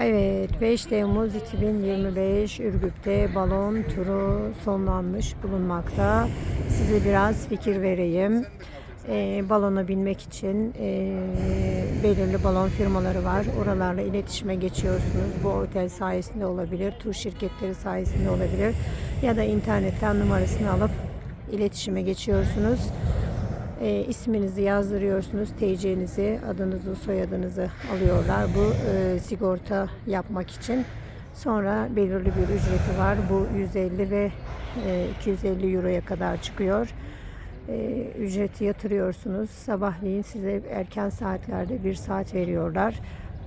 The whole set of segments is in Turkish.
Evet 5 Temmuz 2025 Ürgüp'te balon turu sonlanmış bulunmakta. Size biraz fikir vereyim. Ee, balona binmek için e, belirli balon firmaları var. Oralarla iletişime geçiyorsunuz. Bu otel sayesinde olabilir, tur şirketleri sayesinde olabilir ya da internetten numarasını alıp iletişime geçiyorsunuz. E, isminizi yazdırıyorsunuz, TC'nizi, adınızı, soyadınızı alıyorlar. Bu e, sigorta yapmak için. Sonra belirli bir ücreti var. Bu 150 ve e, 250 euroya kadar çıkıyor. E, ücreti yatırıyorsunuz. Sabahleyin size erken saatlerde bir saat veriyorlar.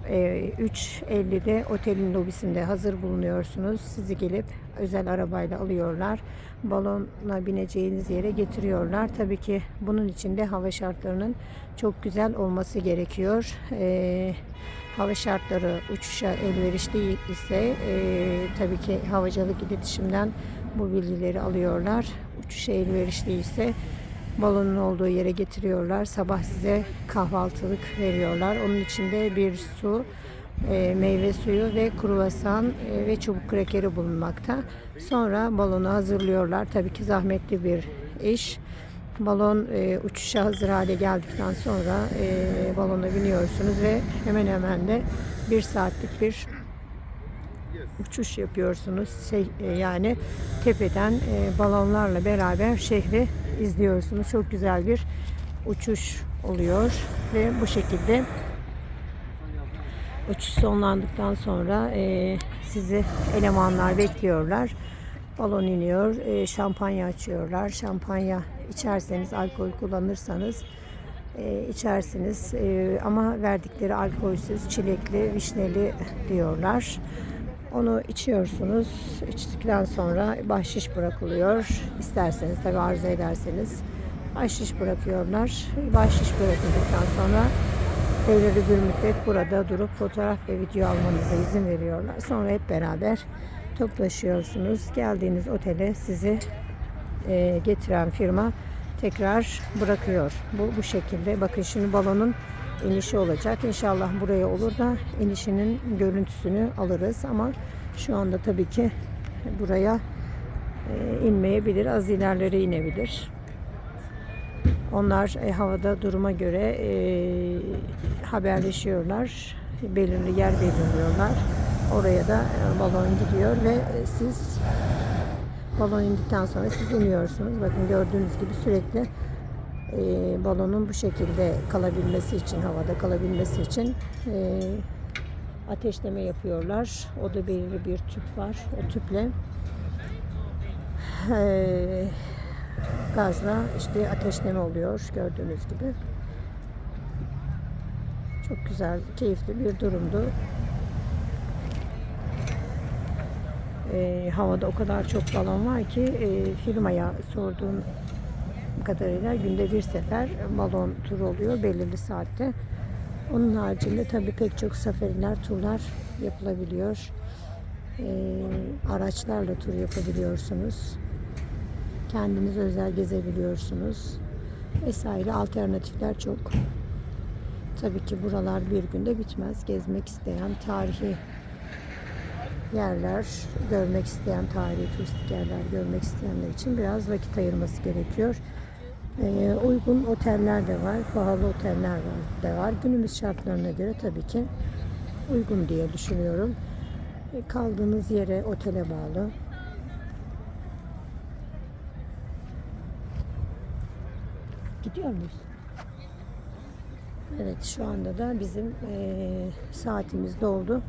E, 3.50'de otelin lobisinde hazır bulunuyorsunuz. Sizi gelip özel arabayla alıyorlar. Balona bineceğiniz yere getiriyorlar. Tabii ki bunun için de hava şartlarının çok güzel olması gerekiyor. E, hava şartları uçuşa elverişli ise e, tabii ki havacılık iletişimden bu bilgileri alıyorlar. Uçuşa elverişli ise balonun olduğu yere getiriyorlar. Sabah size kahvaltılık veriyorlar. Onun içinde bir su, e, meyve suyu ve kruvasan e, ve çubuk krekeri bulunmakta. Sonra balonu hazırlıyorlar. Tabii ki zahmetli bir iş. Balon e, uçuşa hazır hale geldikten sonra e, balona biniyorsunuz ve hemen hemen de bir saatlik bir uçuş yapıyorsunuz. Şey, e, yani tepeden e, balonlarla beraber şehri izliyorsunuz. Çok güzel bir uçuş oluyor ve bu şekilde uçuş sonlandıktan sonra e, sizi elemanlar bekliyorlar. Balon iniyor, şampanya açıyorlar. Şampanya içerseniz, alkol kullanırsanız içersiniz. Ama verdikleri alkolsüz, çilekli, vişneli diyorlar. Onu içiyorsunuz. İçtikten sonra bahşiş bırakılıyor. İsterseniz tabi arzu ederseniz bahşiş bırakıyorlar. Bahşiş bırakıldıktan sonra belirli bir müddet burada durup fotoğraf ve video almanıza izin veriyorlar. Sonra hep beraber toplaşıyorsunuz. Geldiğiniz otele sizi e, getiren firma tekrar bırakıyor. Bu bu şekilde. Bakın şimdi balonun inişi olacak. İnşallah buraya olur da inişinin görüntüsünü alırız ama şu anda tabii ki buraya e, inmeyebilir. Az ilerlere inebilir. Onlar e, havada duruma göre e, haberleşiyorlar. Belirli yer belirliyorlar. Oraya da e, balon gidiyor ve e, siz balon indikten sonra siz iniyorsunuz. Bakın gördüğünüz gibi sürekli e, balonun bu şekilde kalabilmesi için, havada kalabilmesi için e, ateşleme yapıyorlar. O da belirli bir tüp var. O tüple e, gazla işte ateşleme oluyor gördüğünüz gibi. Çok güzel, keyifli bir durumdu. E, havada o kadar çok balon var ki e, firmaya sorduğum kadarıyla günde bir sefer balon turu oluyor belirli saatte. Onun haricinde tabii pek çok seferiler, turlar yapılabiliyor. E, araçlarla tur yapabiliyorsunuz. Kendiniz özel gezebiliyorsunuz. Vesaire alternatifler çok. Tabii ki buralar bir günde bitmez. Gezmek isteyen tarihi yerler, görmek isteyen tarihi turistik yerler görmek isteyenler için biraz vakit ayırması gerekiyor. Ee, uygun oteller de var, pahalı oteller de var. Günümüz şartlarına göre tabii ki uygun diye düşünüyorum. E, kaldığınız yere, otele bağlı. Gidiyor muyuz? Evet şu anda da bizim eee, saatimiz doldu.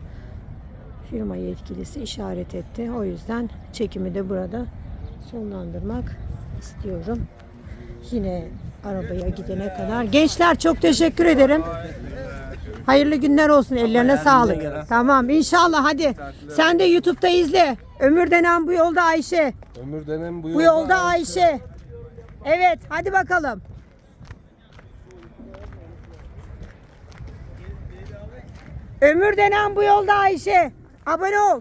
Firma yetkilisi işaret etti. O yüzden çekimi de burada sonlandırmak istiyorum. Yine arabaya gidene kadar. Gençler çok teşekkür ederim. Hayırlı günler olsun. Ellerine sağlık. Tamam inşallah hadi. Sen de YouTube'da izle. Ömür denen bu yolda Ayşe. Ömür denen bu yolda, Bu yolda Ayşe. Evet hadi bakalım. Ömür denen bu yolda Ayşe. Abone ol.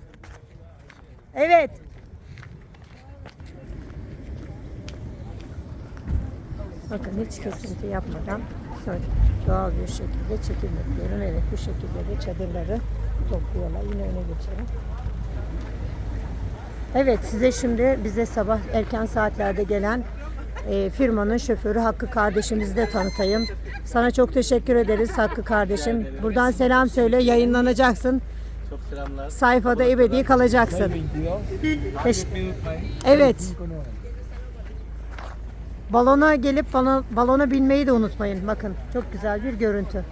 Evet. Bakın hiç kesinti yapmadan doğal bir şekilde çekim yapıyorum. Evet bu şekilde de çadırları topluyorlar. Yine öne geçelim. Evet size şimdi bize sabah erken saatlerde gelen e, firmanın şoförü Hakkı kardeşimizi de tanıtayım. Sana çok teşekkür ederiz Hakkı kardeşim. Buradan selam söyle yayınlanacaksın. Çok selamlar. Sayfada ebedi kalacaksın. Teş- Etmeyi unutmayın. evet. Balona gelip balona, balona binmeyi de unutmayın. Bakın çok güzel bir görüntü.